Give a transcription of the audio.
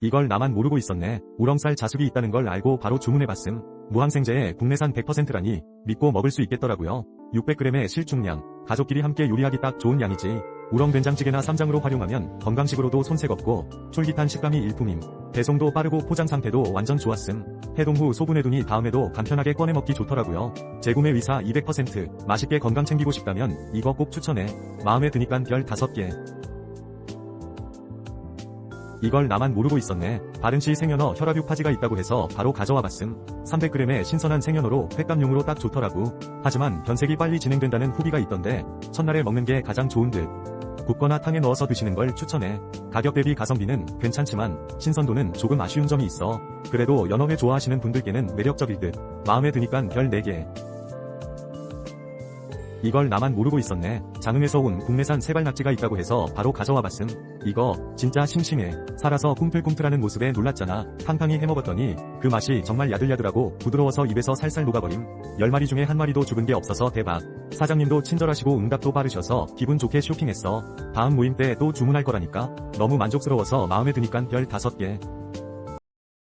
이걸 나만 모르고 있었네. 우렁쌀 자숙이 있다는 걸 알고 바로 주문해봤음. 무항생제에 국내산 100%라니 믿고 먹을 수 있겠더라고요. 600g의 실중량, 가족끼리 함께 요리하기 딱 좋은 양이지. 우렁 된장찌개나 쌈장으로 활용하면 건강식으로도 손색 없고 쫄깃한 식감이 일품임. 배송도 빠르고 포장 상태도 완전 좋았음. 해동 후 소분해두니 다음에도 간편하게 꺼내 먹기 좋더라고요. 재구매 의사 200% 맛있게 건강 챙기고 싶다면 이거 꼭 추천해. 마음에 드니깐 별 5개. 이걸 나만 모르고 있었네. 바른시 생연어 혈압 유 파지가 있다고 해서 바로 가져와 봤음. 300g의 신선한 생연어로 횟감용으로 딱 좋더라고. 하지만 변색이 빨리 진행된다는 후기가 있던데 첫날에 먹는 게 가장 좋은 듯. 굽거나 탕에 넣어서 드시는 걸 추천해. 가격 대비 가성비는 괜찮지만 신선도는 조금 아쉬운 점이 있어. 그래도 연어회 좋아하시는 분들께는 매력적일 듯. 마음에 드니깐 별 4개. 이걸 나만 모르고 있었네. 장흥에서 온 국내산 세발 낙지가 있다고 해서 바로 가져와 봤음. 이거 진짜 싱싱해. 살아서 꿈틀꿈틀하는 모습에 놀랐잖아. 팡팡이 해먹었더니 그 맛이 정말 야들야들하고 부드러워서 입에서 살살 녹아버림. 10마리 중에 한 마리도 죽은 게 없어서 대박. 사장님도 친절하시고 응답도 빠르셔서 기분 좋게 쇼핑했어. 다음 모임 때 또 주문할 거라니까. 너무 만족스러워서 마음에 드니깐 별 5개.